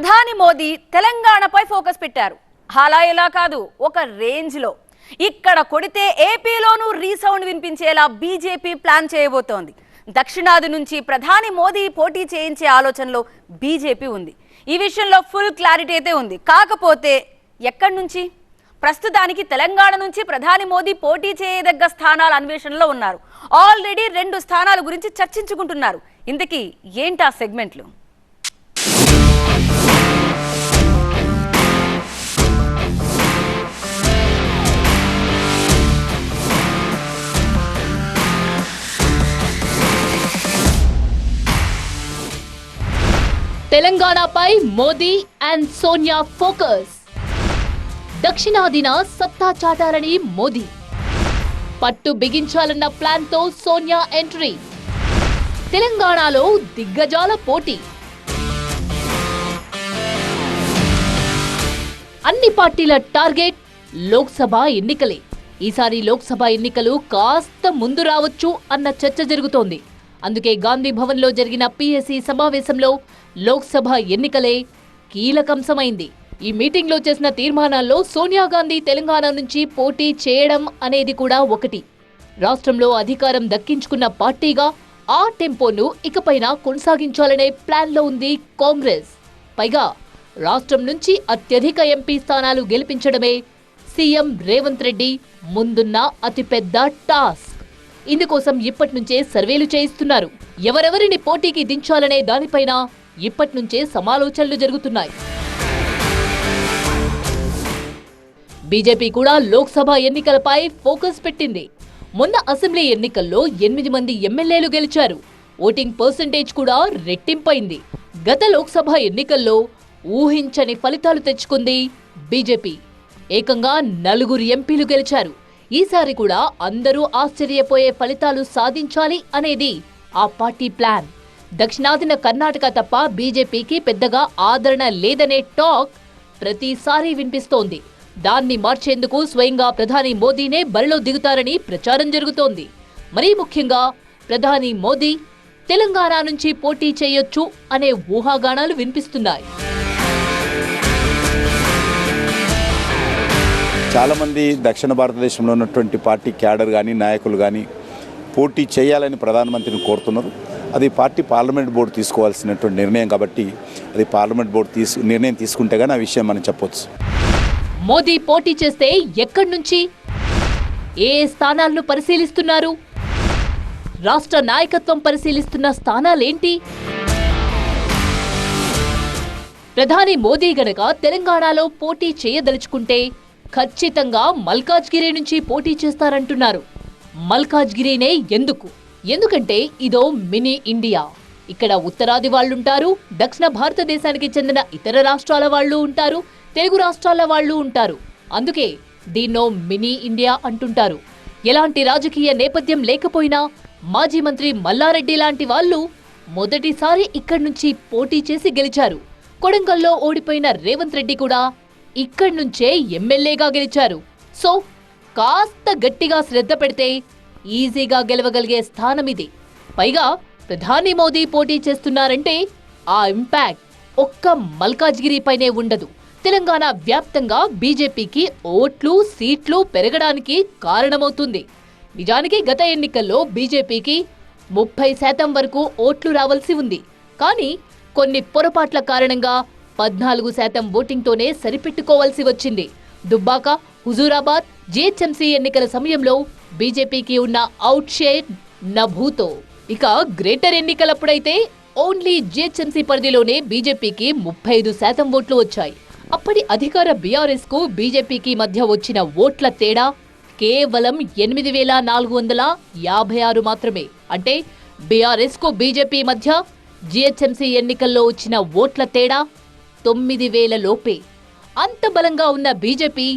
ప్రధాని మోదీ తెలంగాణపై ఫోకస్ పెట్టారు. అలా ఎలా కాదు ఒక రేంజ్లో. ఇక్కడ కొడితే ఏపీలోనూ రీసౌండ్ వినిపించేలా బీజేపీ ప్లాన్ చేయబోతోంది. దక్షిణాది నుంచి ప్రధాని మోదీ పోటీ చేయించే ఆలోచనలో బీజేపీ ఉంది. ఈ విషయంలో ఫుల్ క్లారిటీ అయితే ఉంది. కాకపోతే ఎక్కడి నుంచి? ప్రస్తుతానికి తెలంగాణ నుంచి ప్రధాని మోదీ పోటీ చేయదగ్గ స్థానాల అన్వేషణలో ఉన్నారు. ఆల్రెడీ రెండు స్థానాల గురించి చర్చించుకుంటున్నారు. ఇంతకీ ఆ సెగ్మెంట్లు? తెలంగాణపై మోదీ అండ్ సోనియా ఫోకస్. దక్షిణాదిన సత్తా చాటాలని మోదీ. పట్టు బిగించాలన్న ప్లాన్తో సోనియా ఎంట్రీ. తెలంగాణలో దిగ్గజాల పోటీ. అన్ని పార్టీల టార్గెట్ లోక్సభ ఎన్నికలే. ఈసారి లోక్సభ ఎన్నికలు కాస్త ముందు రావచ్చు అన్న చర్చ జరుగుతోంది. అందుకే గాంధీ భవన్లో జరిగిన పిఎస్సి సమావేశంలో లోక్సభ ఎన్నికలే కీలకంశమైంది. ఈ మీటింగ్లో చేసిన తీర్మానాల్లో సోనియా గాంధీ తెలంగాణ నుంచి పోటీ చేయడం అనేది కూడా ఒకటి. రాష్ట్రంలో అధికారం దక్కించుకున్న పార్టీగా ఆ టెంపోను ఇకపైన కొనసాగించాలనే ప్లాన్లో ఉంది కాంగ్రెస్. పైగా రాష్ట్రం నుంచి అత్యధిక ఎంపీ స్థానాలు గెలిపించడమే సీఎం రేవంత్ రెడ్డి ముందున్న అతిపెద్ద టాస్క్. ఇందుకోసం ఇప్పటి నుంచే సర్వేలు చేయిస్తున్నారు. ఎవరెవరిని పోటీకి దించాలనే దానిపైన ఇప్పటి నుంచే సమాలోచనలు జరుగుతున్నాయి. బీజేపీ కూడా లోక్సభ ఎన్నికలపై ఫోకస్ పెట్టింది. మొన్న అసెంబ్లీ ఎన్నికల్లో ఎనిమిది మంది ఎమ్మెల్యేలు గెలిచారు. ఓటింగ్ పర్సంటేజ్ కూడా రెట్టింపైంది. గత లోక్సభ ఎన్నికల్లో ఊహించని ఫలితాలు తెచ్చుకుంది బీజేపీ. ఏకంగా నలుగురు ఎంపీలు గెలిచారు. ఈసారి కూడా అందరూ ఆశ్చర్యపోయే ఫలితాలు సాధించాలి అనేది ఆ పార్టీ ప్లాన్. దక్షిణాదిన కర్ణాటక తప్ప బీజేపీకి పెద్దగా ఆదరణ లేదనే టాక్ ప్రతిసారి వినిపిస్తోంది. దాన్ని మార్చేందుకు స్వయంగా ప్రధాని మోదీనే బరిలో దిగుతారని ప్రచారం జరుగుతోంది. మరీ ముఖ్యంగా ప్రధాని మోదీ తెలంగాణ నుంచి పోటీ చేయొచ్చు అనే ఊహాగానాలు వినిపిస్తున్నాయి. చాలామంది దక్షిణ భారతదేశంలో ఉన్నటువంటి పార్టీ క్యాడర్ కానీ నాయకులు కానీ పోటీ చేయాలని ప్రధానమంత్రిని కోరుతున్నారు. అది పార్టీ పార్లమెంట్ బోర్డు తీసుకోవాల్సినటువంటి నిర్ణయం కాబట్టి అది పార్లమెంట్ బోర్డు తీసు నిర్ణయం తీసుకుంటే కానీ ఆ విషయం మనం చెప్పొచ్చు. మోదీ పోటీ చేస్తే ఎక్కడి నుంచి? ఏ ఏ స్థానాలను పరిశీలిస్తున్నారు? రాష్ట్ర నాయకత్వం పరిశీలిస్తున్న స్థానాలేంటి? ప్రధాని మోదీ గనక తెలంగాణలో పోటీ చేయదలుచుకుంటే ఖచ్చితంగా మల్కాజ్గిరి నుంచి పోటీ చేస్తారంటున్నారు. మల్కాజ్గిరినే ఎందుకు? ఎందుకంటే ఇదో మినీ ఇండియా. ఇక్కడ ఉత్తరాది వాళ్ళుంటారు దక్షిణ భారతదేశానికి చెందిన ఇతర రాష్ట్రాల వాళ్ళు ఉంటారు తెలుగు రాష్ట్రాల వాళ్ళు ఉంటారు. అందుకే దీన్నో మినీ ఇండియా అంటుంటారు. ఎలాంటి రాజకీయ నేపథ్యం లేకపోయినా మాజీ మంత్రి మల్లారెడ్డి లాంటి వాళ్ళు మొదటిసారి ఇక్కడి నుంచి పోటీ చేసి గెలిచారు. కొడంగల్లో ఓడిపోయిన రేవంత్ రెడ్డి కూడా ఇక్కడి నుంచే ఎమ్మెల్యేగా గెలిచారు. సో కాస్త గట్టిగా శ్రద్ధ పెడితే ఈజీగా గెలవగలిగే స్థానం ఇది. పైగా ప్రధాని మోదీ పోటీ చేస్తున్నారంటే ఆ ఇంపాక్ట్ ఒక్క మల్కాజ్గిరిపైనే ఉండదు. తెలంగాణ వ్యాప్తంగా బీజేపీకి ఓట్లు సీట్లు పెరగడానికి కారణమవుతుంది. నిజానికి గత ఎన్నికల్లో బీజేపీకి ముప్పై శాతం వరకు ఓట్లు రావాల్సి ఉంది. కానీ కొన్ని పొరపాట్ల కారణంగా పద్నాలుగు శాతం ఓటింగ్తోనే సరిపెట్టుకోవాల్సి వచ్చింది. దుబ్బాక హుజూరాబాద్ జీహెచ్ఎంసీ ఎన్నికల సమయంలో బీజేపీకి ఉన్న అవుట్ షేర్ నభూతో. ఇక గ్రేటర్ ఎన్నికలప్పుడైతే ఓన్లీ జీహెచ్ఎంసీ పరిధిలోనే బీజేపీకి ముప్పై ఐదు శాతం ఓట్లు వచ్చాయి. అప్పటి అధికార బీఆర్ఎస్కు బీజేపీకి మధ్య వచ్చిన ఓట్ల తేడా కేవలం ఎనిమిది వేల నాలుగు వందల యాభై ఆరు మాత్రమే. అంటే బీఆర్ఎస్కు బీజేపీ మధ్య జీహెచ్ఎంసీ ఎన్నికల్లో వచ్చిన ఓట్ల తేడా తొమ్మిది వేల లోపే. అంత బలంగా ఉన్న బీజేపీ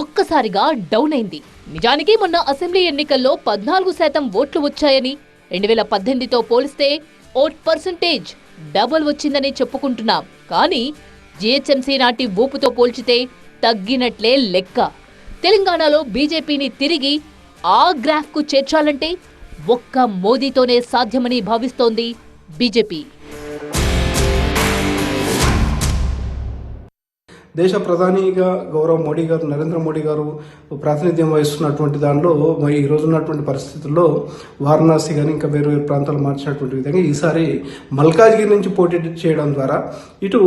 ఒక్కసారిగా డౌన్ అయింది. నిజానికి మొన్న అసెంబ్లీ ఎన్నికల్లో పద్నాలుగు శాతం ఓట్లు వచ్చాయని రెండు వేల పద్దెనిమిదితో పోలిస్తే ఓట్ పర్సంటేజ్ డబుల్ వచ్చిందని చెప్పుకుంటున్నాం. కానీ జిహెచ్ఎంసీ నాటి ఊపుతో పోల్చితే తగ్గినట్లే లెక్క. తెలంగాణలో బీజేపీని తిరిగి ఆ గ్రాఫ్కు చేర్చాలంటే ఒక్క మోదీతోనే సాధ్యమని భావిస్తోంది బీజేపీ. దేశ ప్రధానిగా గౌరవ మోడీ గారు నరేంద్ర మోడీ గారు ప్రాతినిధ్యం వహిస్తున్నటువంటి దానిలో మరి ఈ రోజు ఉన్నటువంటి పరిస్థితుల్లో వారణాసి కానీ ఇంకా వేరు వేరు ప్రాంతాలు మార్చినటువంటి విధంగా ఈసారి మల్కాజ్గిరి నుంచి పోటీ చేయడం ద్వారా ఇటు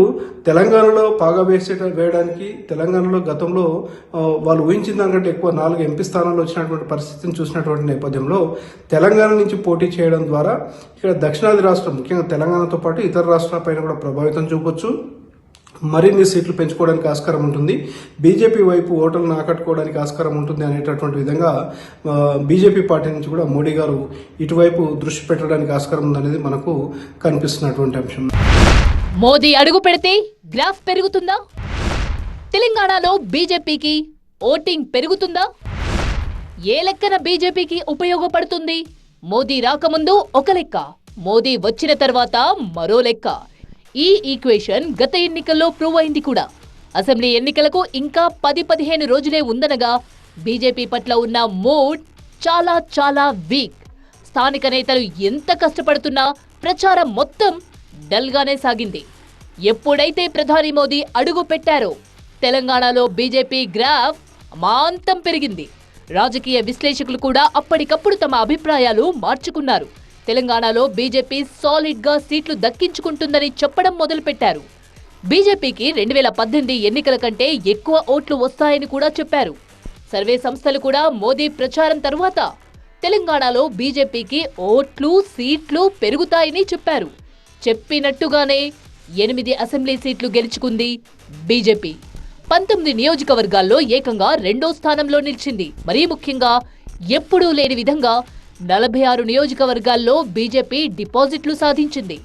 తెలంగాణలో పాగా వేసే వేయడానికి తెలంగాణలో గతంలో వాళ్ళు ఊహించిన దానికంటే ఎక్కువ నాలుగు ఎంపీ స్థానాల్లో వచ్చినటువంటి పరిస్థితిని చూసినటువంటి నేపథ్యంలో తెలంగాణ నుంచి పోటీ చేయడం ద్వారా ఇక్కడ దక్షిణాది రాష్ట్రం ముఖ్యంగా తెలంగాణతో పాటు ఇతర రాష్ట్రాలపైన కూడా ప్రభావితం చూపొచ్చు. మరిన్ని సీట్లు పెంచుకోవడానికి ఆస్కారం ఉంటుంది. బీజేపీ వైపు ఓటర్లను ఆకట్టుకోవడానికి ఆస్కారం ఉంటుంది అనేటటువంటి విధంగా బీజేపీ పార్టీ నుంచి కూడా మోడీ గారు ఇటువైపు దృష్టి పెట్టడానికి ఆస్కారం ఉందనేది మనకు కనిపిస్తున్నటువంటి అంశం. మోదీ అడుగు పెడితే గ్రాఫ్ పెరుగుతుందా? తెలంగాణలో బీజేపీకి ఓటింగ్ పెరుగుతుందా? ఏ లెక్కన బీజేపీకి ఉపయోగపడుతుంది? మోదీ రాకముందు ఒక లెక్క మోదీ వచ్చిన తర్వాత మరో లెక్క. ఈ ఈక్వేషన్ గత ఎన్నికల్లో ప్రూవ్ అయింది కూడా. అసెంబ్లీ ఎన్నికలకు ఇంకా పది పదిహేను రోజులే ఉందనగా బీజేపీ పట్ల ఉన్న మూడ్ చాలా చాలా వీక్. స్థానిక నేతలు ఎంత కష్టపడుతున్నా ప్రచారం మొత్తం డల్గానే సాగింది. ఎప్పుడైతే ప్రధాని మోదీ అడుగు పెట్టారో తెలంగాణలో బీజేపీ గ్రాఫ్ అమాంతం పెరిగింది. రాజకీయ విశ్లేషకులు కూడా అప్పటికప్పుడు తమ అభిప్రాయాలు మార్చుకున్నారు. తెలంగాణలో బీజేపీ సాలిడ్గా సీట్లు దక్కించుకుంటుందని చెప్పడం మొదలుపెట్టారు. బీజేపీకి రెండు వేల పద్దెనిమిది ఎన్నికల కంటే ఎక్కువ ఓట్లు వస్తాయని కూడా చెప్పారు. సర్వే సంస్థలు కూడా మోదీ ప్రచారం తరువాత తెలంగాణలో బీజేపీకి ఓట్లు సీట్లు పెరుగుతాయని చెప్పారు. చెప్పినట్టుగానే ఎనిమిది అసెంబ్లీ సీట్లు గెలుచుకుంది బీజేపీ. పంతొమ్మిది నియోజకవర్గాల్లో ఏకంగా రెండో స్థానంలో నిలిచింది. మరీ ముఖ్యంగా ఎప్పుడూ లేని విధంగా నలభై ఆరు నియోజకవర్గాల్లో బీజేపీ డిపాజిట్లు సాధించింది.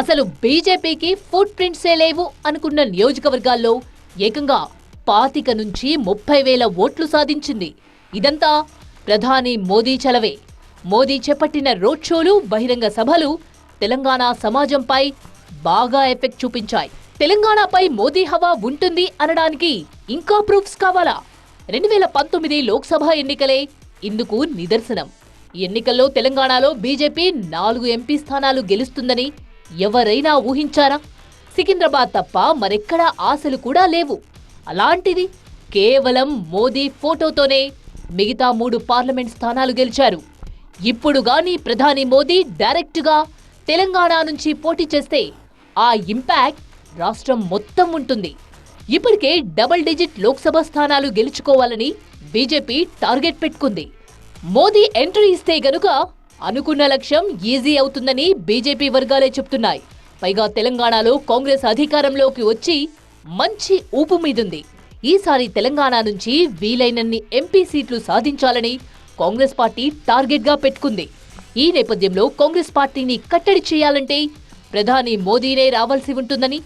అసలు బీజేపీకి ఫుట్ ప్రింట్సే లేవు అనుకున్న నియోజకవర్గాల్లో ఏకంగా పాతిక నుంచి ముప్పై వేల ఓట్లు సాధించింది. ఇదంతా ప్రధాని మోదీ చలవే. మోదీ చేపట్టిన రోడ్ షోలు బహిరంగ సభలు తెలంగాణ సమాజంపై బాగా ఎఫెక్ట్ చూపించాయి. తెలంగాణపై మోదీ హవా ఉంటుంది అనడానికి ఇంకా ప్రూఫ్స్ కావాలా? రెండు వేల పంతొమ్మిది లోక్సభ ఎన్నికలే ఇందుకు నిదర్శనం. ఎన్నికల్లో తెలంగాణలో బీజేపీ నాలుగు ఎంపీ స్థానాలు గెలుస్తుందని ఎవరైనా ఊహించారా? సికింద్రాబాద్ తప్ప మరెక్కడా ఆశలు కూడా లేవు. అలాంటిది కేవలం మోదీ ఫోటోతోనే మిగతా మూడు పార్లమెంట్ స్థానాలు గెలిచారు. ఇప్పుడు గాని ప్రధాని మోదీ డైరెక్ట్గా తెలంగాణ నుంచి పోటీ చేస్తే ఆ ఇంపాక్ట్ రాష్ట్రం మొత్తం ఉంటుంది. ఇప్పటికే డబుల్ డిజిట్ లోక్సభ స్థానాలు గెలుచుకోవాలని బీజేపీ టార్గెట్ పెట్టుకుంది. మోదీ ఎంట్రీ ఇస్తే గనుక అనుకున్న లక్ష్యం ఈజీ అవుతుందని బీజేపీ వర్గాలే చెప్తున్నాయి. పైగా తెలంగాణలో కాంగ్రెస్ అధికారంలోకి వచ్చి మంచి ఊపు మీదుంది. ఈసారి తెలంగాణ నుంచి వీలైనన్ని ఎంపీ సీట్లు సాధించాలని కాంగ్రెస్ పార్టీ టార్గెట్గా పెట్టుకుంది. ఈ నేపథ్యంలో కాంగ్రెస్ పార్టీని కట్టడి చేయాలంటే ప్రధాని మోదీనే రావాల్సి ఉంటుందని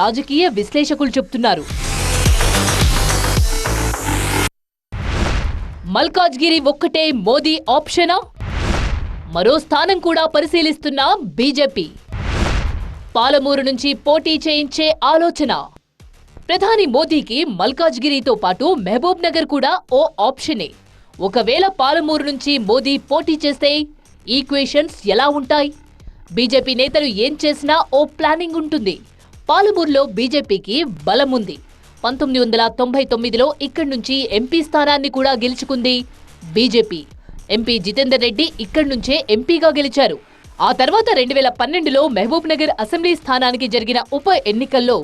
రాజకీయ విశ్లేషకులు చెబుతున్నారు మల్కాజ్గిరి ఒక్కటే మోదీ ఆప్షనా? మరో స్థానం కూడా పరిశీలిస్తున్న బీజేపీ. పాలమూరు నుంచి పోటీ చేయించే ఆలోచన. ప్రధాని మోదీకి మల్కాజ్గిరితో పాటు మహబూబ్ నగర్ కూడా ఓ ఆప్షనే. ఒకవేళ పాలమూరు నుంచి మోదీ పోటీ చేస్తే ఈక్వేషన్స్ ఎలా ఉంటాయి? బీజేపీ నేతలు ఏం చేసినా ఓ ప్లానింగ్ ఉంటుంది. పాలమూరులో బీజేపీకి బలం ఉంది. పంతొమ్మిది వందల తొంభై తొమ్మిదిలో ఇక్కడి నుంచి ఎంపీ స్థానాన్ని కూడా గెలుచుకుంది బీజేపీ. ఎంపీ జితేందర్ రెడ్డి ఇక్కడి నుంచే ఎంపీగా గెలిచారు. ఆ తర్వాత రెండు వేల పన్నెండులో మహబూబ్ నగర్ అసెంబ్లీ స్థానానికి జరిగిన ఉప ఎన్నికల్లో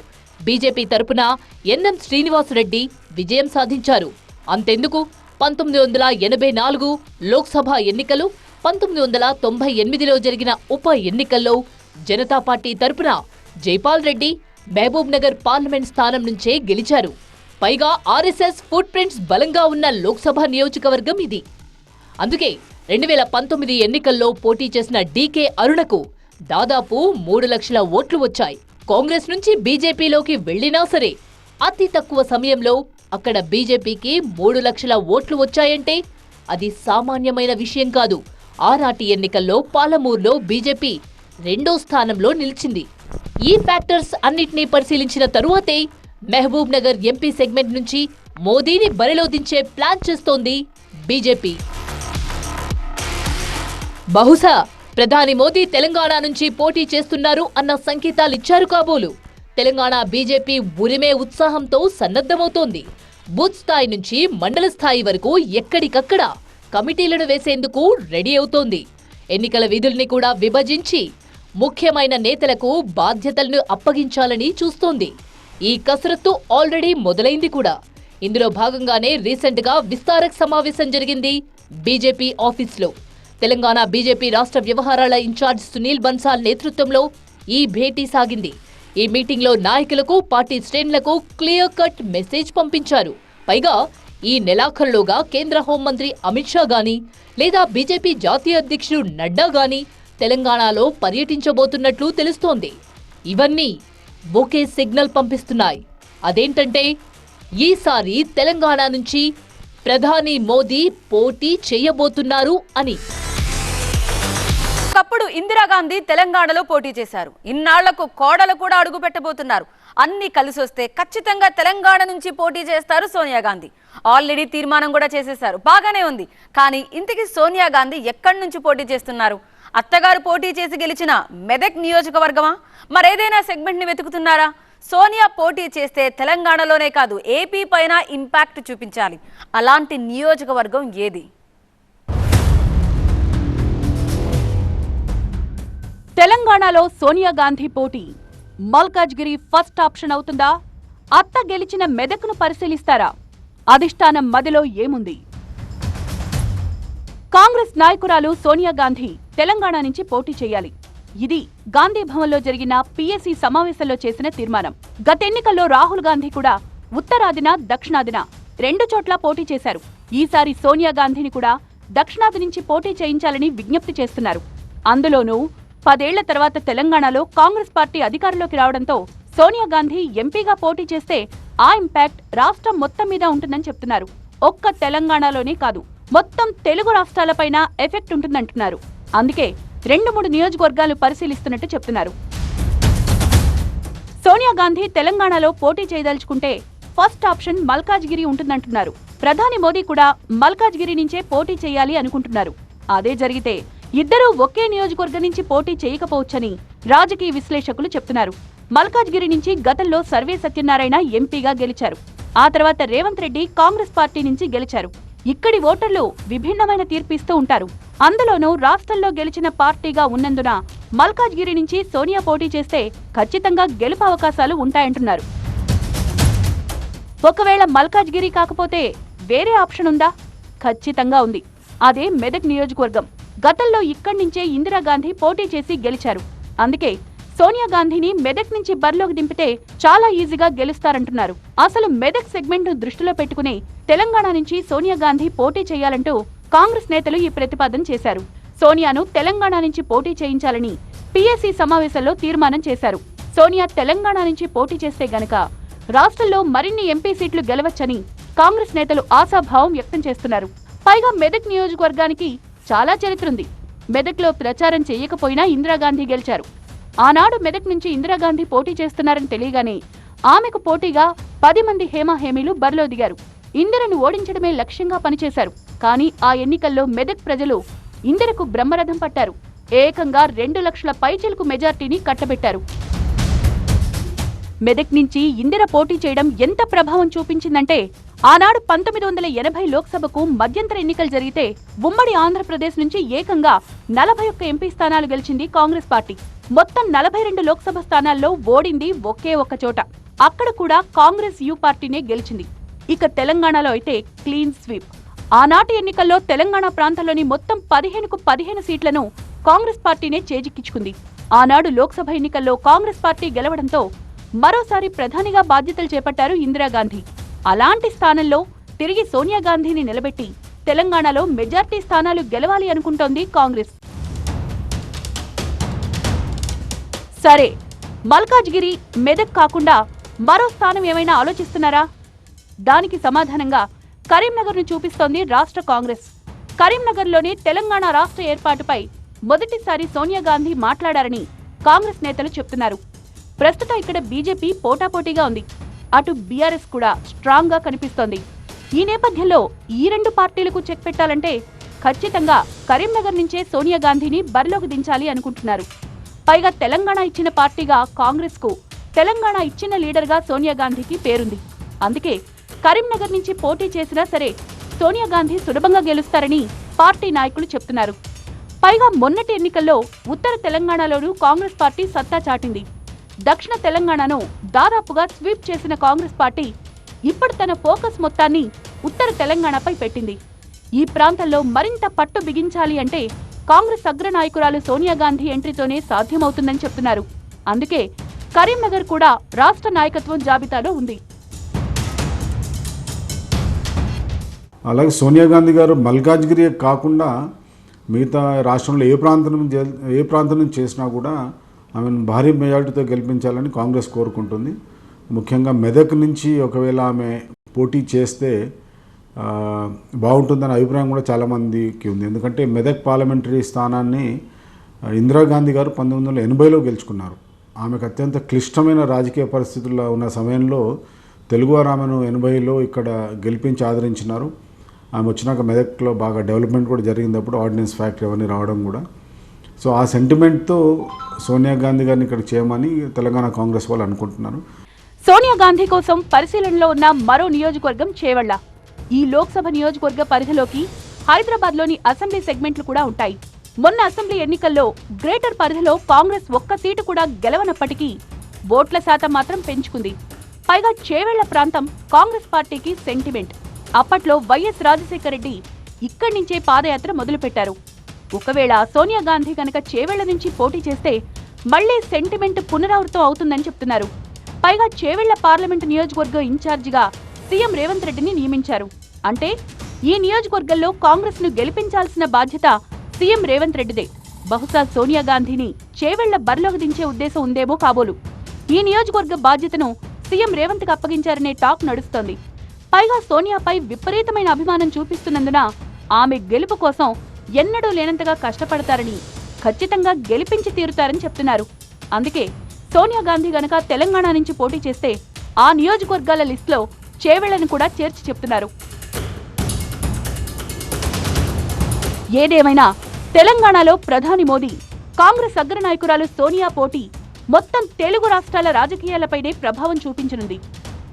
బీజేపీ తరపున ఎన్ఎం శ్రీనివాసరెడ్డి విజయం సాధించారు. అంతెందుకు? పంతొమ్మిది వందల ఎనభై నాలుగు లోక్సభ ఎన్నికలు పంతొమ్మిది వందల తొంభై ఎనిమిదిలో జరిగిన ఉప ఎన్నికల్లో జనతా పార్టీ తరపున జైపాల్ రెడ్డి మహబూబ్ నగర్ పార్లమెంట్ స్థానం నుంచే గెలిచారు. పైగా ఆర్ఎస్ఎస్ ఫుట్ ప్రింట్స్ బలంగా ఉన్న లోక్సభ నియోజకవర్గం ఇది. అందుకే రెండు వేల పంతొమ్మిది ఎన్నికల్లో పోటీ చేసిన డీకే అరుణకు దాదాపు మూడు లక్షల ఓట్లు వచ్చాయి. కాంగ్రెస్ నుంచి బీజేపీలోకి వెళ్ళినా సరే అతి తక్కువ సమయంలో అక్కడ బీజేపీకి మూడు లక్షల ఓట్లు వచ్చాయంటే అది సామాన్యమైన విషయం కాదు. ఆరాటి ఎన్నికల్లో పాలమూరులో బీజేపీ రెండో స్థానంలో నిలిచింది. ఈ ఫ్యాక్టర్స్ అన్నిటినీ పరిశీలించిన తరువాతే మహబూబ్ నగర్ ఎంపీ సెగ్మెంట్ నుంచి మోదీని బరిలో దించే ప్లాన్ చేస్తోంది బీజేపీ. బహుశా ప్రధాని మోదీ తెలంగాణ నుంచి పోటీ చేస్తున్నారు అన్న సంకేతాలు ఇచ్చారు కాబోలు. తెలంగాణ బీజేపీ ఉరిమే ఉత్సాహంతో సన్నద్ధమవుతోంది. బూత్ స్థాయి నుంచి మండల స్థాయి వరకు ఎక్కడికక్కడ కమిటీలను వేసేందుకు రెడీ అవుతోంది. ఎన్నికల విధుల్ని కూడా విభజించి ముఖ్యమైన నేతలకు బాధ్యతలను అప్పగించాలని చూస్తోంది. ఈ కసరత్తు ఆల్రెడీ మొదలైంది కూడా. ఇందులో భాగంగానే రీసెంట్గా విస్తారక్ సమావేశం జరిగింది బీజేపీ ఆఫీస్లో. తెలంగాణ బీజేపీ రాష్ట్ర వ్యవహారాల ఇన్ఛార్జ్ సునీల్ బన్సాల్ నేతృత్వంలో ఈ భేటీ సాగింది. ఈ మీటింగ్లో నాయకులకు పార్టీ శ్రేణులకు క్లియర్ కట్ మెసేజ్ పంపించారు. పైగా ఈ నెలాఖరులోగా కేంద్ర హోంమంత్రి అమిత్ షా గాని లేదా బీజేపీ జాతీయ అధ్యక్షుడు నడ్డా గాని తెలంగాణలో పర్యటించబోతున్నట్లు తెలుస్తోంది. ఇవన్నీ ఒకే సిగ్నల్ పంపిస్తున్నాయి. అదేంటంటే ఈసారి తెలంగాణ నుంచి ప్రధాని మోదీ పోటీ చేయబోతున్నారు అని. ఒకప్పుడు ఇందిరాగాంధీ తెలంగాణలో పోటీ చేశారు. ఇన్నాళ్ళకు కోడలు కూడా అడుగు పెట్టబోతున్నారు. అన్ని కలిసి వస్తే ఖచ్చితంగా తెలంగాణ నుంచి పోటీ చేస్తారు సోనియా గాంధీ. ఆల్రెడీ తీర్మానం కూడా చేసేశారు. బాగానే ఉంది. కానీ ఇంతకీ సోనియా గాంధీ ఎక్కడి నుంచి పోటీ చేస్తున్నారు? అత్తగారు పోటీ చేసి గెలిచిన మెదక్ నియోజకవర్గమా? మరేదైనా సెగ్మెంట్ని వెతుకుతున్నారా? సోనియా పోటీ చేస్తే తెలంగాణలోనే కాదు ఏపీ పైన ఇంపాక్ట్ చూపించాలి. అలాంటి నియోజకవర్గం ఏది? తెలంగాణలో సోనియా గాంధీ పోటీ. మల్కాజ్గిరి ఫస్ట్ ఆప్షన్ అవుతుందా? అత్త గెలిచిన మెదక్ను పరిశీలిస్తారా? అధిష్టానం మదిలో ఏముంది? కాంగ్రెస్ నాయకురాలు సోనియా గాంధీ తెలంగాణ నుంచి పోటీ చేయాలి. ఇది గాంధీ భవన్లో జరిగిన పీఎస్సీ సమావేశంలో చేసిన తీర్మానం. గతెన్నికల్లో రాహుల్ గాంధీ కూడా ఉత్తరాదిన దక్షిణాదిన రెండు చోట్ల పోటీ చేశారు. ఈసారి సోనియా గాంధీని కూడా దక్షిణాది నుంచి పోటీ చేయించాలని విజ్ఞప్తి చేస్తున్నారు. అందులోనూ పదేళ్ళ తర్వాత తెలంగాణలో కాంగ్రెస్ పార్టీ అధికారంలోకి రావడంతో సోనియా గాంధీ ఎంపీగా పోటీ చేస్తే ఆ ఇంపాక్ట్ రాష్ట్రం మొత్తం మీద ఉంటుందని చెప్తున్నారు. ఒక్క తెలంగాణలోనే కాదు మొత్తం తెలుగు రాష్ట్రాలపైన ఎఫెక్ట్ ఉంటుందంటున్నారు. అందుకే రెండు మూడు నియోజకవర్గాలు పరిశీలిస్తున్నట్టు చెప్తున్నారు. సోనియా గాంధీ తెలంగాణలో పోటీ చేయదలుచుకుంటే ఫస్ట్ ఆప్షన్ మల్కాజ్గిరి ఉంటుందంటున్నారు. ప్రధాని మోదీ కూడా మల్కాజ్గిరి నుంచే పోటీ చేయాలి అనుకుంటున్నారు. అదే జరిగితే ఇద్దరూ ఒకే నియోజకవర్గం నుంచి పోటీ చేయకపోవచ్చని రాజకీయ విశ్లేషకులు చెప్తున్నారు. మల్కాజ్గిరి నుంచి గతంలో సర్వే సత్యనారాయణ ఎంపీగా గెలిచారు. ఆ తర్వాత రేవంత్ రెడ్డి కాంగ్రెస్ పార్టీ నుంచి గెలిచారు. ఇక్కడి ఓటర్లు విభిన్నమైన తీర్పిస్తూ ఉంటారు. అందులోనూ రాష్ట్రంలో గెలిచిన పార్టీగా ఉన్నందున మల్కాజ్గిరి నుంచి సోనియా పోటీ చేస్తే ఖచ్చితంగా గెలుపు అవకాశాలు ఉంటాయంటున్నారు. ఒకవేళ మల్కాజ్గిరి కాకపోతే వేరే ఆప్షన్ ఉందా? ఖచ్చితంగా ఉంది. అదే మెదక్ నియోజకవర్గం. గతంలో ఇక్కడి నుంచే ఇందిరాగాంధీ పోటీ చేసి గెలిచారు. అందుకే సోనియా గాంధీని మెదక్ నుంచి బరిలోకి దింపితే చాలా ఈజీగా గెలుస్తారంటున్నారు. అసలు మెదక్ సెగ్మెంట్ను దృష్టిలో పెట్టుకుని తెలంగాణ నుంచి సోనియా గాంధీ పోటీ చేయాలంటూ కాంగ్రెస్ నేతలు ఈ ప్రతిపాదన చేశారు. సోనియాను తెలంగాణ నుంచి పోటీ చేయించాలని పీఎస్సీ సమావేశంలో తీర్మానం చేశారు. సోనియా తెలంగాణ నుంచి పోటీ చేస్తే గనక రాష్ట్రంలో మరిన్ని ఎంపీ సీట్లు గెలవచ్చని కాంగ్రెస్ నేతలు ఆశాభావం వ్యక్తం చేస్తున్నారు. పైగా మెదక్ నియోజకవర్గానికి చాలా చరిత్ర ఉంది. మెదక్లో ప్రచారం చేయకపోయినా ఇందిరాగాంధీ గెలిచారు. ఆనాడు మెదక్ నుంచి ఇందిరాగాంధీ పోటీ చేస్తున్నారని తెలియగానే ఆమెకు పోటీగా పది మంది హేమాహేమీలు బరిలో దిగారు. ఇందిరను ఓడించడమే లక్ష్యంగా పనిచేశారు. కానీ ఆ ఎన్నికల్లో మెదక్ ప్రజలు ఇందిరకు బ్రహ్మరథం పట్టారు. ఏకంగా రెండు లక్షల పైచిలకు మెజార్టీని కట్టబెట్టారు. మెదక్ నుంచి ఇందిర పోటీ చేయడం ఎంత ప్రభావం చూపించిందంటే ఆనాడు పంతొమ్మిది వందల ఎనభై లోక్సభకు మధ్యంతర ఎన్నికలు జరిగితే ఉమ్మడి ఆంధ్రప్రదేశ్ నుంచి ఏకంగా నలభై ఒక్క ఎంపీ స్థానాలు గెలిచింది కాంగ్రెస్ పార్టీ. మొత్తం నలభై రెండు లోక్సభ స్థానాల్లో ఓడింది ఒకే ఒక్క చోట. అక్కడ కూడా కాంగ్రెస్ యూ పార్టీనే గెలిచింది. ఇక తెలంగాణలో అయితే క్లీన్ స్వీప్. ఆనాటి ఎన్నికల్లో తెలంగాణ ప్రాంతంలోని మొత్తం పదిహేనుకు పదిహేను సీట్లను కాంగ్రెస్ పార్టీనే చేజిక్కించుకుంది. ఆనాడు లోక్సభ ఎన్నికల్లో కాంగ్రెస్ పార్టీ గెలవడంతో మరోసారి ప్రధానిగా బాధ్యతలు చేపట్టారు ఇందిరాగాంధీ. అలాంటి స్థానంలో తిరిగి సోనియా గాంధీని నిలబెట్టి తెలంగాణలో మెజార్టీ స్థానాలు గెలవాలి అనుకుంటోంది కాంగ్రెస్. సరే మల్కాజ్గిరి మెదక్ కాకుండా మరో స్థానం ఏమైనా ఆలోచిస్తున్నారా? దానికి సమాధానంగా కరీంనగర్ను చూపిస్తోంది రాష్ట్ర కాంగ్రెస్. కరీంనగర్లోని తెలంగాణ రాష్ట్ర ఏర్పాటుపై మొదటిసారి సోనియా గాంధీ మాట్లాడారని కాంగ్రెస్ నేతలు చెప్తున్నారు. ప్రస్తుతం ఇక్కడ బీజేపీ పోటాపోటీగా ఉంది. అటు బీఆర్ఎస్ కూడా స్ట్రాంగ్గా కనిపిస్తోంది. ఈ నేపథ్యంలో ఈ రెండు పార్టీలకు చెక్ పెట్టాలంటే ఖచ్చితంగా కరీంనగర్ నుంచే సోనియా గాంధీని బరిలోకి దించాలి అనుకుంటున్నారు. పైగా తెలంగాణ ఇచ్చిన పార్టీగా కాంగ్రెస్కు తెలంగాణ ఇచ్చిన లీడర్గా సోనియా గాంధీకి పేరుంది. అందుకే కరీంనగర్ నుంచి పోటీ చేసినా సరే సోనియా గాంధీ సులభంగా గెలుస్తారని పార్టీ నాయకులు చెప్తున్నారు. పైగా మొన్నటి ఎన్నికల్లో ఉత్తర తెలంగాణలోనూ కాంగ్రెస్ పార్టీ సత్తా చాటింది. దక్షిణ తెలంగాణను దాదాపుగా స్వీప్ చేసిన కాంగ్రెస్ పార్టీ ఇప్పుడు తన ఫోకస్ మొత్తాన్ని ఉత్తర తెలంగాణపై పెట్టింది. ఈ ప్రాంతంలో మరింత పట్టు బిగించాలి అంటే కాంగ్రెస్ అగ్రనాయకురాలు సోనియా గాంధీ ఎంట్రీతోనే సాధ్యమవుతుందని చెప్తున్నారు. అందుకే కరీంనగర్ కూడా రాష్ట్ర నాయకత్వం జాబితాలో ఉంది. అలాగే సోనియా గాంధీ గారు మల్కాజ్గిరి కాకుండా మిగతా రాష్ట్రంలో ఏ ప్రాంతం ఏ ప్రాంతం నుంచి చేసినా కూడా ఆమెను భారీ మెజార్టీతో గెలిపించాలని కాంగ్రెస్ కోరుకుంటుంది. ముఖ్యంగా మెదక్ నుంచి ఒకవేళ ఆమె పోటీ చేస్తే బాగుంటుందనే అభిప్రాయం కూడా చాలామందికి ఉంది. ఎందుకంటే మెదక్ పార్లమెంటరీ స్థానాన్ని ఇందిరాగాంధీ గారు పంతొమ్మిది వందల ఎనభైలో గెలుచుకున్నారు. ఆమెకు అత్యంత క్లిష్టమైన రాజకీయ పరిస్థితుల్లో ఉన్న సమయంలో తెలుగువారు ఆమెను ఎనభైలో ఇక్కడ గెలిపించి ఆదరించినారు. ఆమె వచ్చినాక మెదక్లో బాగా డెవలప్మెంట్ కూడా జరిగినప్పుడు ఆర్డినెన్స్ ఫ్యాక్టరీ అవన్నీ రావడం కూడా. సో ఆ సెంటిమెంట్తో సోనియా గాంధీ గారిని ఇక్కడ చేయమని తెలంగాణ కాంగ్రెస్ వాళ్ళు అనుకుంటున్నారు. సోనియా గాంధీ కోసం పరిశీలనలో ఉన్న మరో నియోజకవర్గం చేవళ్ళ. ఈ లోక్సభ నియోజకవర్గ పరిధిలోకి హైదరాబాద్లోని అసెంబ్లీ సెగ్మెంట్లు కూడా ఉంటాయి. మొన్న అసెంబ్లీ ఎన్నికల్లో గ్రేటర్ పరిధిలో కాంగ్రెస్ ఒక్క సీటు కూడా గెలవనప్పటికీ ఓట్ల శాతం మాత్రం పెంచుకుంది. పైగా చేవేళ్ళ ప్రాంతం కాంగ్రెస్ పార్టీకి సెంటిమెంట్ అప్పట్లో వైఎస్ రాజశేఖర రెడ్డి ఇక్కడి నుంచే పాదయాత్ర మొదలుపెట్టారు. ఒకవేళ సోనియా గాంధీ కనుక చేవెళ్ళ నుంచి పోటీ చేస్తే మళ్ళీ సెంటిమెంట్ పునరావృతం అవుతుందని చెప్తున్నారు. పైగా చేవెళ్ళ పార్లమెంటు నియోజకవర్గ ఇన్ఛార్జిగా సీఎం రేవంత్ రెడ్డిని నియమించారు. అంటే ఈ నియోజకవర్గంలో కాంగ్రెస్ను గెలిపించాల్సిన బాధ్యత సీఎం రేవంత్ రెడ్డిదే. బహుశా సోనియా గాంధీని చేవెళ్ళ బరిలోకి దించే ఉద్దేశం ఉందేమో కాబోలు. ఈ నియోజకవర్గ బాధ్యతను సీఎం రేవంత్కు అప్పగించారనే టాక్ నడుస్తోంది. పైగా సోనియాపై విపరీతమైన అభిమానం చూపిస్తున్నందున ఆమె గెలుపు కోసం ఎన్నడూ లేనంతగా కష్టపడతారని ఖచ్చితంగా గెలిపించి తీరుతారని చెప్తున్నారు. అందుకే సోనియా గాంధీ గనక తెలంగాణ నుంచి పోటీ చేస్తే ఆ నియోజకవర్గాల లిస్టులో చేవెళ్ళను కూడా చేర్చి చెప్తున్నారు. ఏదేమైనా తెలంగాణలో ప్రధాని మోదీ కాంగ్రెస్ అగ్రనాయకురాలు సోనియా పోటీ మొత్తం తెలుగు రాష్ట్రాల రాజకీయాలపైనే ప్రభావం చూపించనుంది.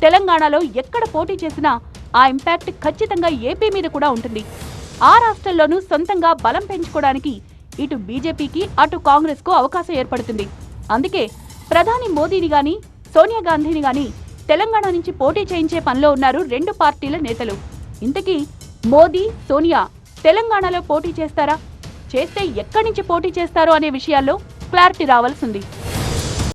తెలంగాణలో ఎక్కడ పోటీ చేసినా ఆ ఇంపాక్ట్ ఖచ్చితంగా ఏపీ మీద కూడా ఉంటుంది. ఆ రాష్ట్రంలోనూ సొంతంగా బలం పెంచుకోవడానికి ఇటు బీజేపీకి అటు కాంగ్రెస్కు అవకాశం ఏర్పడుతుంది. అందుకే ప్రధాని మోదీని గాని సోనియా గాంధీని గాని తెలంగాణ నుంచి పోటీ చేయించే పనిలో ఉన్నారు రెండు పార్టీల నేతలు. ఇంతకీ మోదీ సోనియా తెలంగాణలో పోటీ చేస్తారా? చేస్తే ఎక్కడి నుంచి పోటీ చేస్తారో అనే విషయాల్లో క్లారిటీ రావాల్సింది